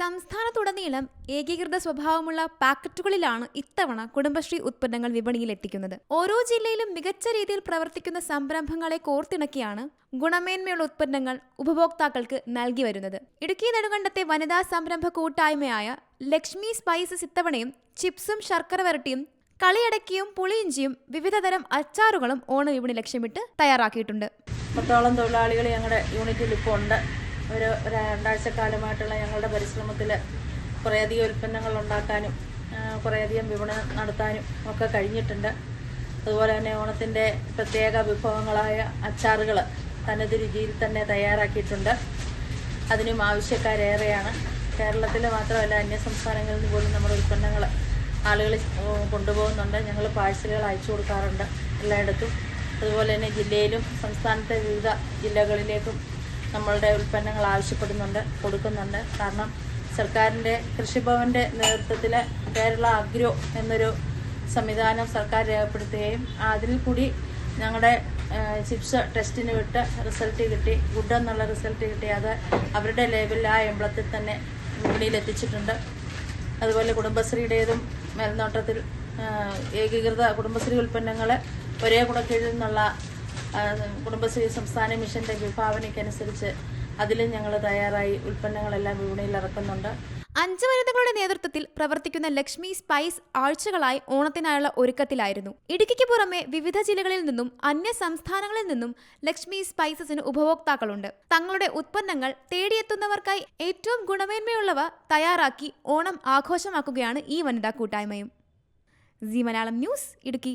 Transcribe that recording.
സംസ്ഥാനത്തുടനീളം ഏകീകൃത സ്വഭാവമുള്ള പാക്കറ്റുകളിലാണ് ഇത്തവണ കുടുംബശ്രീ ഉത്പന്നങ്ങൾ വിപണിയിൽ എത്തിക്കുന്നത് ഓരോ ജില്ലയിലും മികച്ച രീതിയിൽ പ്രവർത്തിക്കുന്ന സംരംഭങ്ങളെ കോർത്തിണക്കിയാണ് ഗുണമേന്മയുള്ള ഉത്പന്നങ്ങൾ ഉപഭോക്താക്കൾക്ക് നൽകി വരുന്നത്. ഇടുക്കി നെടുങ്കണ്ടത്തെ വനിതാ സംരംഭ കൂട്ടായ്മയായ ലക്ഷ്മി സ്പൈസസ് ഇത്തവണയും ചിപ്സും ശർക്കര വരട്ടിയും കളിയടക്കിയും പുളിയിഞ്ചിയും വിവിധതരം അച്ചാറുകളും ഓണവിപണി ലക്ഷ്യമിട്ട് തയ്യാറാക്കിയിട്ടുണ്ട്. പത്തോളം തൊഴിലാളികൾ ഞങ്ങളുടെ യൂണിറ്റിൽ ഇപ്പോൾ ഉണ്ട്. ഒരു രണ്ടാഴ്ച രണ്ടാഴ്ചക്കാലമായിട്ടുള്ള ഞങ്ങളുടെ പരിശ്രമത്തിൽ കുറേയധികം ഉൽപ്പന്നങ്ങൾ ഉണ്ടാക്കാനും കുറേയധികം വിപണനം നടത്താനും ഒക്കെ കഴിഞ്ഞിട്ടുണ്ട്. അതുപോലെ തന്നെ ഓണത്തിന്റെ പ്രത്യേക വിഭവങ്ങളായ അച്ചാറുകൾ തനത് രുചിയിൽ തന്നെ തയ്യാറാക്കിയിട്ടുണ്ട്. അതിനും ആവശ്യക്കാരേറെയാണ്. കേരളത്തിൽ മാത്രമല്ല അന്യ സംസ്ഥാനങ്ങളിൽ നിന്ന് പോലും നമ്മുടെ ഉൽപ്പന്നങ്ങൾ ആളുകൾ കൊണ്ടുപോകുന്നുണ്ട്. ഞങ്ങൾ പാഴ്സലുകൾ അയച്ചു കൊടുക്കാറുണ്ട് എല്ലായിടത്തും. അതുപോലെ തന്നെ ജില്ലയിലും സംസ്ഥാനത്തെ വിവിധ ജില്ലകളിലേക്കും നമ്മളുടെ ഉൽപ്പന്നങ്ങൾ ആവശ്യപ്പെടുന്നുണ്ട് കൊടുക്കുന്നുണ്ട്. കാരണം സർക്കാരിന്റെ കൃഷിഭവന്റെ നേതൃത്വത്തിൽ കേരള അഗ്രോ എന്നൊരു സംവിധാനം സർക്കാർ രേഖപ്പെടുത്തുകയും അതിൽ കൂടി ഞങ്ങളുടെ ചിപ്സ് ടെസ്റ്റിന് വിട്ട് റിസൾട്ട് കിട്ടി ഗുഡ് എന്നുള്ള റിസൾട്ട് കിട്ടി അത് അവരുടെ ലേബലിൽ ആ എംബ്ലത്തിൽ തന്നെ വിപണിയിൽ എത്തിച്ചിട്ടുണ്ട്. അതുപോലെ കുടുംബശ്രീയുടേതും മേൽനോട്ടത്തിൽ ഏകീകൃത കുടുംബശ്രീ ഉൽപ്പന്നങ്ങൾ ഒരേ കുടക്കീഴിൽ നിന്നുള്ള കുടുംബശ്രീ സംസ്ഥാന മിഷന്റെ വിഭാവനയ്ക്കനുസരിച്ച് അതിലും ഞങ്ങൾ തയ്യാറായി ഉൽപ്പന്നങ്ങളെല്ലാം വിപണിയിൽ ഇറക്കുന്നുണ്ട്. അഞ്ച് വനിതകളുടെ നേതൃത്വത്തിൽ പ്രവർത്തിക്കുന്ന ലക്ഷ്മി സ്പൈസ് ആഴ്ചകളായി ഓണത്തിനായുള്ള ഒരുക്കത്തിലായിരുന്നു. ഇടുക്കിക്ക് പുറമെ വിവിധ ജില്ലകളിൽ നിന്നും അന്യ സംസ്ഥാനങ്ങളിൽ നിന്നും ലക്ഷ്മി സ്പൈസസിന് ഉപഭോക്താക്കളുണ്ട്. തങ്ങളുടെ ഉത്പന്നങ്ങൾ തേടിയെത്തുന്നവർക്കായി ഏറ്റവും ഗുണമേന്മയുള്ളവ തയ്യാറാക്കി ഓണം ആഘോഷമാക്കുകയാണ് ഈ വനിതാ കൂട്ടായ്മയും. Zee Malayalam news Idukki.